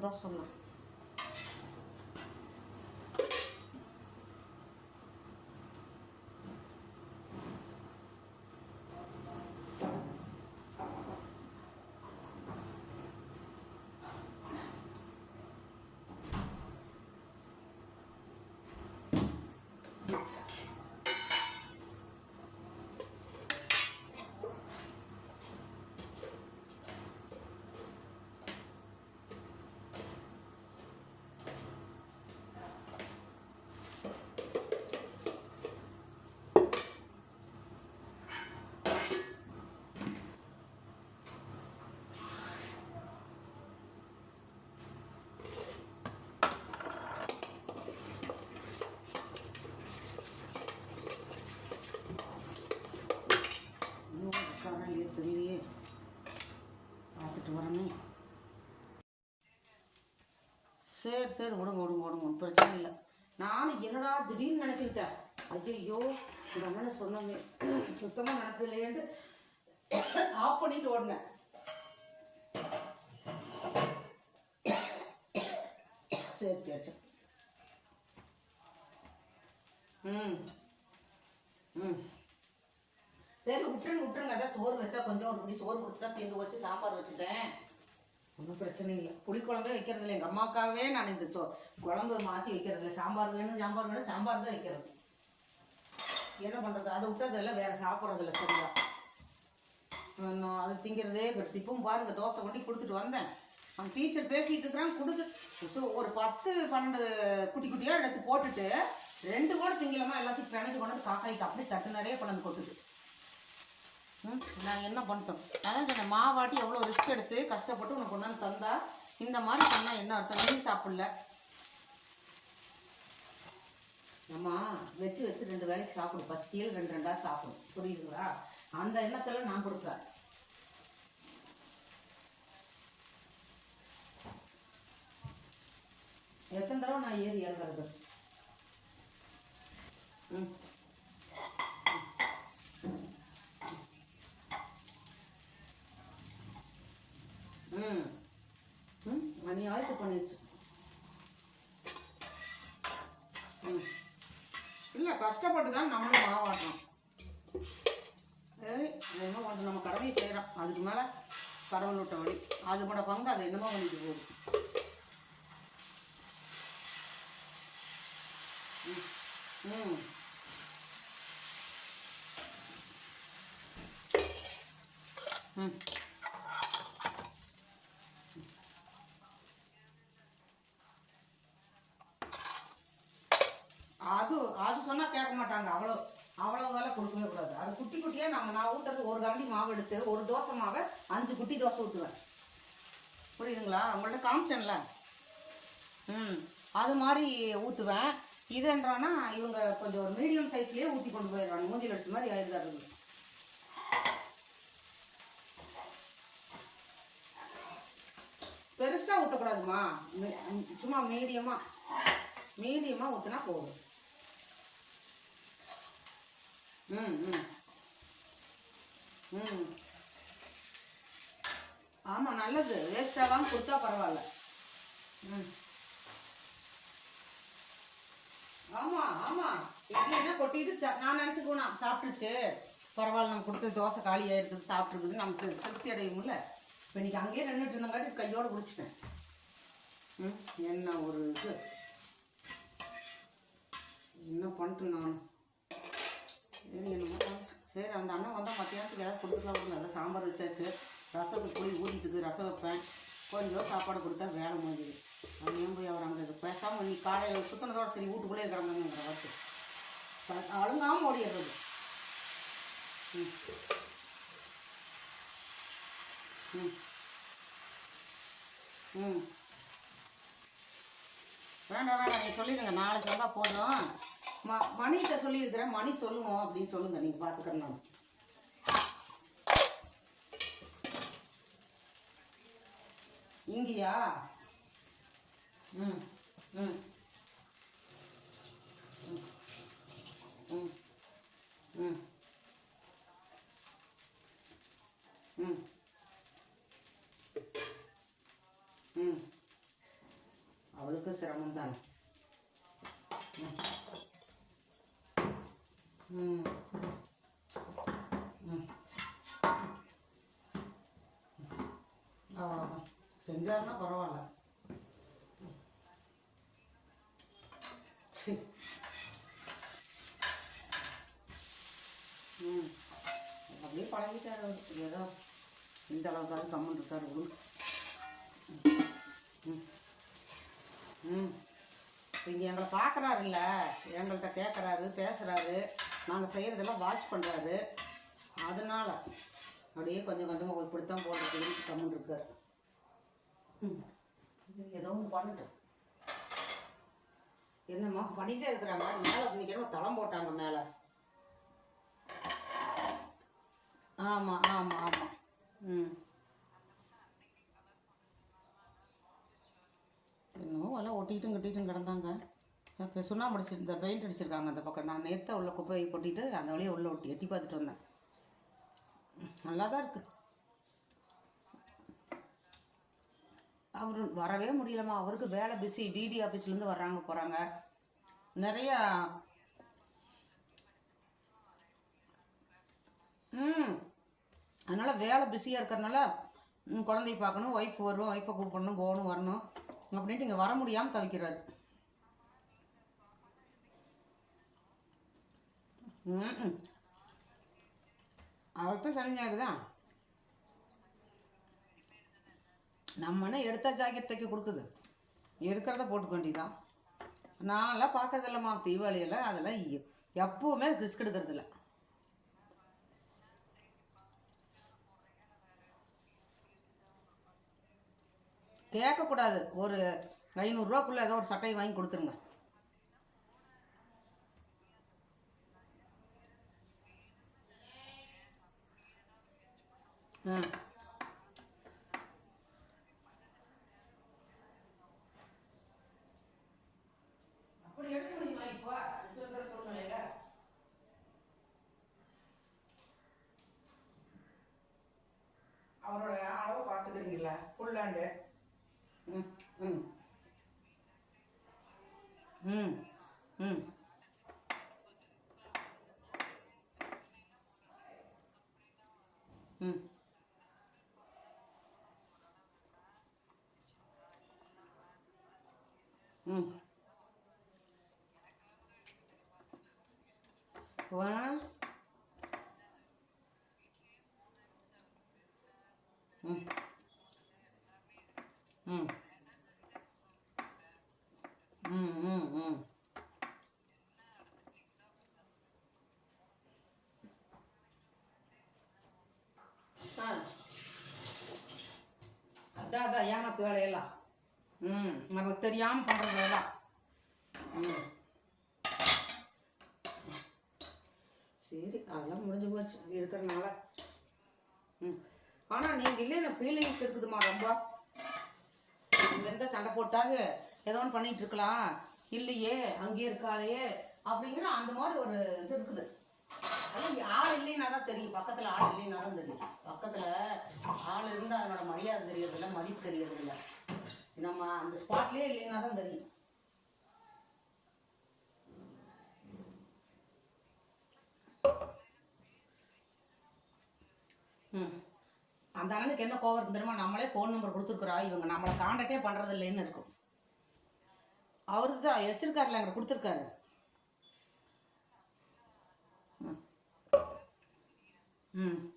多少了 சரி விடுங்க விடுங்க விடுங்க பிரச்சனை இல்லை. நானும் என்னடா திடீர்னு நினச்சிக்கிட்டேன். ஐயோ இந்த அண்ணனை சொன்னோமே சுத்தமாக நினப்பில்லையேன்ட்டு ஆஃப் பண்ணிட்டு ஓடினேன். சரி சரி சரி. ம் ம். சரி விட்டுருங்க விட்டுருங்க. அதான் சோறு வச்சா கொஞ்சம் ஒரு பிடி சோறு கொடுத்துட்டா தீர்ந்து வச்சு சாம்பார் வச்சுட்டேன். ஒன்றும் பிரச்சனை இல்லை. புளிக்குழம்பே வைக்கிறது இல்லை எங்கள் அம்மாவுக்காகவே நான் இந்த சோ குழம்பு மாற்றி வைக்கிறது இல்லை சாம்பார் வேணும் சாம்பார் வேணும் சாம்பார் தான் வைக்கிறது. என்ன பண்ணுறது அதை விட்டு அதெல்லாம் வேறு சாப்பிட்றது இல்லை சரியா அது திங்கிறதே பெருசு. இப்பவும் பாருங்கள் தோசை கொண்டு கொடுத்துட்டு வந்தேன். அவன் டீச்சர் பேசிகிட்டு இருக்கிறான் கொடுத்து ஸோ ஒரு பத்து பன்னெண்டு குட்டி குட்டியாக எடுத்து போட்டுட்டு ரெண்டு கூட திங்கலமா எல்லாத்தையும் பிணைஞ்சு கொண்டு காக்காய்க்கு அப்படியே தட்டு நிறைய கொண்டாந்து கொட்டுது. நான் என்ன பண்ணிட்டோம்? அதான் சொன்னேன் மாவாட்டி எவ்வளோ ரிஸ்க் எடுத்து கஷ்டப்பட்டு உனக்கு கொண்டாந்து தந்தா இந்த மாதிரி பண்ணால் என்ன அர்த்தம்? நீ சாப்பிடல. அம்மா வச்சு வச்சு ரெண்டு வேலைக்கு சாப்பிடும் ஃபஸ்ட்டியில் ரெண்டு ரெண்டாக சாப்பிடும் புரியுதுங்களா? அந்த எண்ணத்தில் நான் கொடுக்குறேன் எத்தனை தடவை நான் ஏறி இறங்குறது? ம் ம் அநியாயத்து பண்ணிடுச்சு ம் இல்லை கஷ்டப்பட்டு தான் நம்மளும் மாவாட்டணும் சரி என்னமோ கொஞ்சம் நம்ம கடமையை செய்கிறோம் அதுக்கு மேலே கடவுள் விட்ட வழி. அது கூட பங்கு அது என்னமோ பண்ணிட்டு போகுது. ம் ம். ம் அது அது சொன்னால் கேட்க மாட்டாங்க அவ்வளோ அவ்வளோ வேலை கொடுக்கவே கூடாது அது குட்டி குட்டியாக ஒரு கரண்டி மாவு எடுத்து ஒரு தோசை மாவை அஞ்சு குட்டி தோசை ஊற்றுவேன் புரியுதுங்களா? உங்கள்ட்ட காமிச்சேன்ல. ம் அது மாதிரி ஊற்றுவேன் இது இதுன்றானா இவங்க கொஞ்சம் ஒரு மீடியம் சைஸ்லேயே ஊற்றி கொண்டு போயிடுவாங்க மூஞ்சில் அடிச்ச மாதிரி ஆயிடுது பெருசாக ஊற்றக்கூடாதுமா சும்மா மீடியமாக மீடியமாக ஊற்றினா போதும். ம் ம். ம். ஆமாம் நல்லது. வேஸ்ட்டாகாம கொடுத்தா பரவாயில்ல. ம். ஆமாம் ஆமாம் இட்லினா கொட்டிட்டு நான் நினச்சி போனேன் சாப்பிட்டுச்சு பரவாயில்ல நம்ம கொடுத்து தோசை காலி இருக்குது சாப்பிட்ருக்குது நமக்கு திருப்தி அடையும்ல. இப்போ இன்னைக்கு அங்கேயே நின்றுட்டு இருந்தங்காட்டி கையோடு குடிச்சிட்டேன் ம் என்ன ஒரு இது. என்ன பண்ணிட்டு நான் சரி அந்த அண்ணன் வந்தால் மத்தியானத்துக்கு ஏதாவது கொடுத்துக்கலாம் நல்லா சாம்பார் வச்சாச்சு. ரசத்துக்கு போய் ஊறிட்டுது ரசம் வைப்பேன். கொஞ்சம் சாப்பாடு கொடுத்தா வேலை முடிஞ்சுது. அது ஏன் போய் அவர் அங்கே பேசாமல் நீ காலையில் சுத்தினதோட சரி வீட்டுக்குள்ளே இருக்கிறாங்கிற வார்த்தை அழுங்காமல் ஓடிடுறது. ம். ம். ம். வேண்டாம் வேண்டாம் நீங்கள் சொல்லிடுங்க. நாளைக்கு வந்தால் போதும். ம மணிகிட்ட சொல்லியிருக்கிறேன். மணி சொல்லுவோம் அப்படின்னு சொல்லுங்கள் நீங்கள் பார்த்துக்கிறேன் இங்கேயா? ம் ம். ம் ம் ம். ம் அவளுக்கு சிரமம் தானே ம் ம் அவ்வளோதான் செஞ்சாருன்னா பரவாயில்ல. ம். அப்படியே பழகிட்டார் அவர். ஏதோ இந்த அளவுக்காவது கம்மன் இருக்கார் விடுங்க ம். ம். இங்கே எங்களை பார்க்குறாருல்ல எங்கள்கிட்ட கேட்குறாரு பேசுகிறாரு நாங்கள் செய்கிறதெல்லாம் வாட்ச் பண்ணுறாரு அதனால அப்படியே கொஞ்சம் கொஞ்சமாக இப்படித்தான் போடுறது கம்மன் இருக்கார். ம் ஏதோ ஒன்று பண்ணிட்டு என்னம்மா பண்ணிகிட்டே இருக்கிறாங்க. மேலே இன்னைக்கு தளம் போட்டாங்க மேலே. ஆமாம் ஆமாம் ஆமாம் ம். என்னமோ எல்லாம் ஒட்டிட்டும் கட்டிட்டும் கிடந்தாங்க. இப்போ சுண்ணாம்பு அடிச்சு இந்த பெயிண்ட் அடிச்சிருக்காங்க அந்த பக்கம். நான் நேற்று உள்ள குப்பையை கொட்டிட்டு அந்த வழியை உள்ள ஒட்டி எட்டி பார்த்துட்டு வந்தேன். நல்லா தான் இருக்குது அவர் வரவே முடியலம்மா. அவருக்கு வேலை பிஸி டிடி ஆஃபீஸ்லேருந்து வர்றாங்க போகிறாங்க நிறையா ம். அதனால் வேலை பிஸியாக இருக்கிறதுனால குழந்தைய பார்க்கணும் ஒய்ஃப் வரும் ஒய்ஃபை கூப்பிடணும் போகணும் வரணும் அப்படின்ட்டு இங்கே வர முடியாமல் தவிக்கிறார். ம். அவர்தான் சனி ஞாயிறு தான். நம்மனா எடுத்த ஜாக்கெட் தைக்க கொடுக்குது. இருக்கிறத போட்டுக்க வேண்டியதான் நான்லாம் பார்க்கறதில்லம்மா தீபாவளியெல்லாம் அதெல்லாம் எ- எப்பவுமே ரிஸ்க் எடுக்கிறதில்ல. கேட்கக்கூடாது. ஒரு ஐநூறுரூவாக்குள்ளே ஏதோ ஒரு சட்டையை வாங்கி கொடுத்துருங்க. ஆ. அப்படி எடுக்க முடியுமா இப்போ இப்போ இருக்கிற சூழ்நிலையில அவரோட அளவு பார்த்துக்கிறீங்களா ஃபுல் ஹேண்டு ம் ம் ம். ம் ம். ம். வா ம் ம் ம் ம் ம் ஆ அதான் அதான் ஏமாத்து வேலையெல்லாம். ம் நமக்கு தெரியாமல் பண்ணுறதெல்லாம் ம் hmm. சரி அதெல்லாம் முடிஞ்சு போச்சு. இருக்கிறனால ம். ஆனால் நீங்கள் இல்லைன்னு ஃபீலிங்ஸ் இருக்குதுமா ரொம்ப. இங்கேருந்து சண்டை போட்டாங்க ஏதோ ஒன்று பண்ணிட்டு இருக்கலாம். இல்லையே அங்கேயே இருக்காளையே அப்படிங்கிற அந்த மாதிரி ஒரு இது இருக்குது. அதான் ஆள் இல்லைன்னா தான் தெரியும். பக்கத்தில் ஆள் இல்லைன்னா தான் தெரியும். பக்கத்தில் ஆள் இருந்தால் அதனோட மரியாதை தெரியறதில்ல மதிப்பு தெரியறதில்ல. நம்ம அந்த ஸ்பாட்லேயே இல்லைன்னா தான் தெரியும். அந்த அண்ணனுக்கு என்ன கோவம் இருக்கு தெரியுமா? நம்மளே ஃபோன் நம்பர் கொடுத்துருக்குறா. இவங்க நம்மளை காண்டாக்டே பண்ணுறது இல்லைன்னு இருக்கும். அவரு தான் வச்சிருக்காருல எங்களை கொடுத்துருக்காரு. ம். ம்.